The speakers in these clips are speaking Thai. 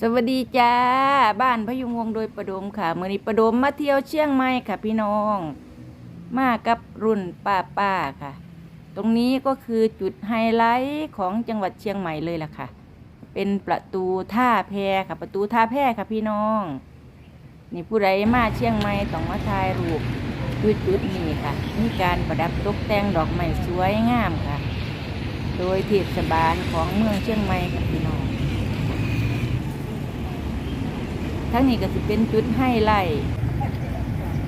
สวัสดีจ้า บ้านพยุงวงศ์โดยประดมค่ะเมื่อนี้ประดมมาเที่ยวเชียงใหม่ค่ะ พี่น้อง มากับรุ่นป้าป้าค่ะ ตรงนี้ก็คือจุดไฮไลท์ของจังหวัดเชียงใหม่เลยล่ะค่ะ เป็นประตูท่าแพค่ะ ประตูท่าแพค่ะพี่น้อง นี่ผู้ใดมาเชียงใหม่ต้องมาถ่ายรูปจุดจุดนี้ค่ะ มีการประดับตกแต่งดอกไม้สวยงามค่ะ โดยเทศบาลของเมืองเชียงใหม่ค่ะพี่น้อง ทั้งนี้ก็จะเป็นจุดให้ไล่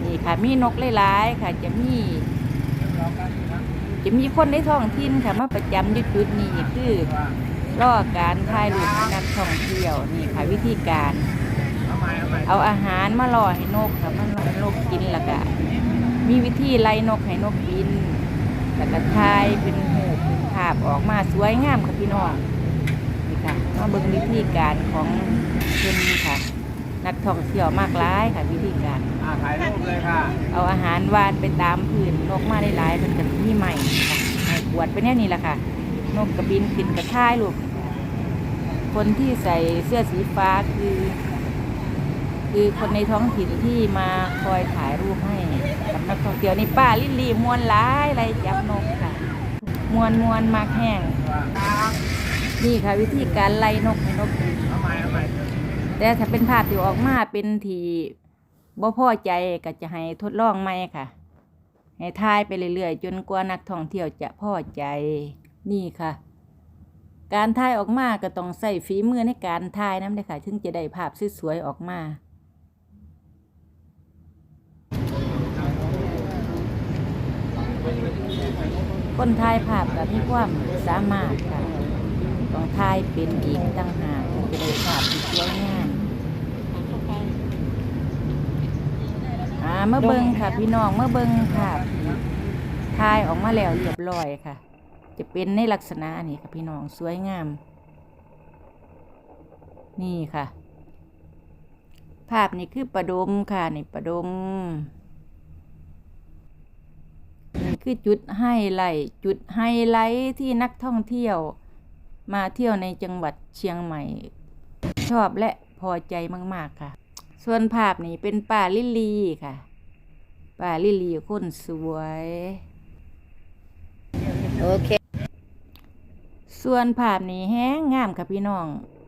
นี่ค่ะมีนกหลายๆค่ะ จะมีจะมีคนในท้องถิ่นค่ะมาประจำอยู่จุดนี้คือล่อการถ่ายรูปนักท่องเที่ยวนี่ค่ะวิธีการ เอาอาหารมาล่อให้นกค่ะมาล่อให้นกกินแล้วก็มีวิธีไล่นกให้นกบินแล้วก็ถ่ายเป็นหูเป็นภาพออกมาสวยงามค่ะพี่น้องนี่ค่ะมาเบิ่งวิธีการของเพิ่นค่ะ นักท่องเที่ยวมากหลายค่ะวิธีการ อ่าถ่ายรูปเลยค่ะ เอาอาหารวานไปตามพื้นนกมาได้หลายๆเป็นกันมีใหม่ค่ะให้ขวดไปแน่นี่แหละค่ะ นกกระบินขึ้นกระท่ายลูกคนที่ใส่เสื้อสีฟ้าคือ คือคนในท้องถิ่นที่มาคอยถ่ายรูปให้กับนักท่องเที่ยวนี่ป้าลิลลี่มวนหลายไรจับนกค่ะ มวนมวนมากแห้งนี่ค่ะวิธีการไล่นกให้นกกิน แต่ถ้าเป็นภาพที่ออกมาเป็นทีบ่พอใจก็จะให้ทดลองใหม่ค่ะ ให้ถ่ายไปเรื่อยๆ จนกว่านักท่องเที่ยวจะพอใจนี่ค่ะ การถ่ายออกมาก็ต้องใส่ฝีมือในการถ่ายน้ำเลยค่ะถึงจะได้ภาพสวยๆออกมาคนถ่ายภาพก็มีความสามารถค่ะ ต้องถ่ายเป็นอีกตั้งหากถึงจะได้ภาพที่สวยงามอ่า เมื่อเบิงค่ะ พี่น้องเมื่อเบิงภาพถ่ายออกมาแล้วเรียบร้อยค่ะ จะเป็นในลักษณะนี้ค่ะพี่น้องสวยงาม นี่ค่ะ ภาพนี้คือประดมค่ะนี่ประดมนี่คือจุดไฮไลท์จุดไฮไลท์ที่นักท่องเที่ยว มาเที่ยวในจังหวัดเชียงใหม่ ชอบและพอใจมาก ๆ ค่ะ ส่วนภาพนี้เป็นป่าลิลลีค่ะ ป่าลิลลีคนสวย โอเค ส่วนภาพนี้แห้งงามค่ะพี่น้อง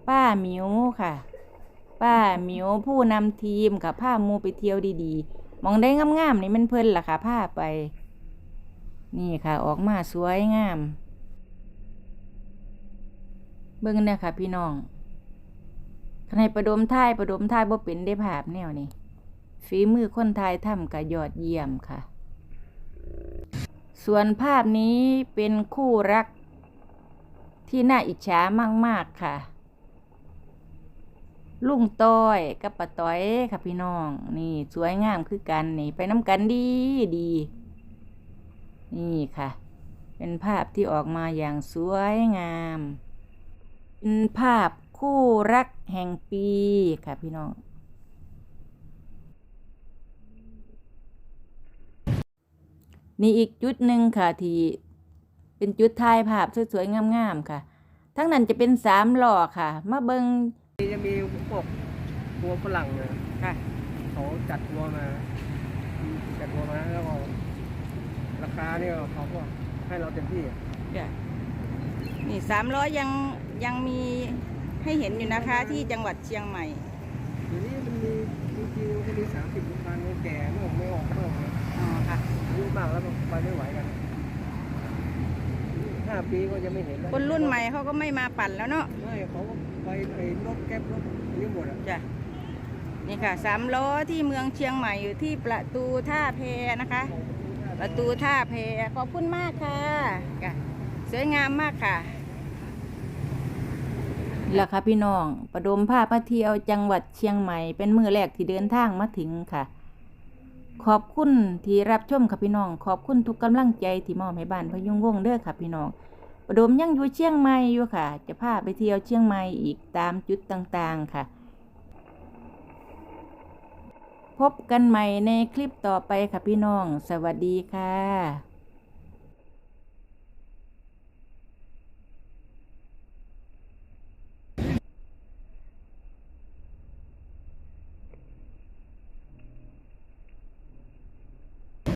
ป้าหมิวค่ะ ป้าหมิวผู้นำทีมค่ะพาหมูไปเที่ยวดีๆ มองได้งามๆนี่มันเพิ่นล่ะค่ะพาไป นี่ค่ะ ออกมาสวยงาม เบิ่งเนี่ยค่ะพี่น้องขณะประดมท้ายประดมท้ายบ่เป็นได้ภาพแนวนี้ ฝีมือคนไทยทำก็ยอดเยี่ยมค่ะ ส่วนภาพนี้เป็นคู่รักที่น่าอิจฉามาก ๆ ค่ะ ลุงต้อยกับป้าต้อยค่ะพี่น้อง นี่สวยงามคือกันนี่ไปน้ำกันดีดี นี่ค่ะ เป็นภาพที่ออกมาอย่างสวยงาม เป็นภาพคู่รักแห่งปีค่ะพี่น้อง นี่อีกจุดหนึ่งค่ะที่เป็นจุดถ่ายภาพสวยๆงามๆค่ะ ทั้งนั้นจะเป็นสามหล่อค่ะ มาเบิงนี่จะมีพวกทัวร์ฝรั่งเนี่ยค่ะเขาจัดทัวร์มา จัดทัวร์มาแล้วก็ราคาเนี่ยเขาก็ให้เราเต็มที่นี่สามร้อยยังยังมีให้เห็นอยู่นะคะที่จังหวัดเชียงใหม่เดี๋ยวนี้มันมีจริงๆมันมีสามสิบพันแก่ไม่ออกไม่อ มากแล้วก็ไปไม่ไหวกันห้าปีก็จะไม่เห็นแล้วคนรุ่นใหม่เขาก็ไม่มาปั่นแล้วเนาะไม่เขาก็ไปไอ้รถแก๊ปรถนี่หมดอะจ้ะนี่ค่ะสามล้อที่เมืองเชียงใหม่อยู่ที่ประตูท่าแพนะคะ ประตูท่าแพขอบคุณมากค่ะจ้ะสวยงามมากค่ะล่ะค่ะพี่น้อง ประดมภาพมาเที่ยวจังหวัดเชียงใหม่เป็นมือแรกที่เดินทางมาถึงค่ะ ขอบคุณที่รับชมค่ะพี่น้อง ขอบคุณทุกกำลังใจที่มอบให้บ้านพยุงวงเด้อค่ะพี่น้องประดมยังอยู่เชียงใหม่อยู่ค่ะ จะพาไปเที่ยวเชียงใหม่อีกตามจุดต่างๆค่ะ พบกันใหม่ในคลิปต่อไปค่ะพี่น้อง สวัสดีค่ะ